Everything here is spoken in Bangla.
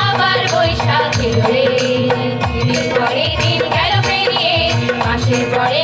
আবার বৈশাখ এলো রে দিনের পরে দিন গেল পেরিয়ে মাসের পরে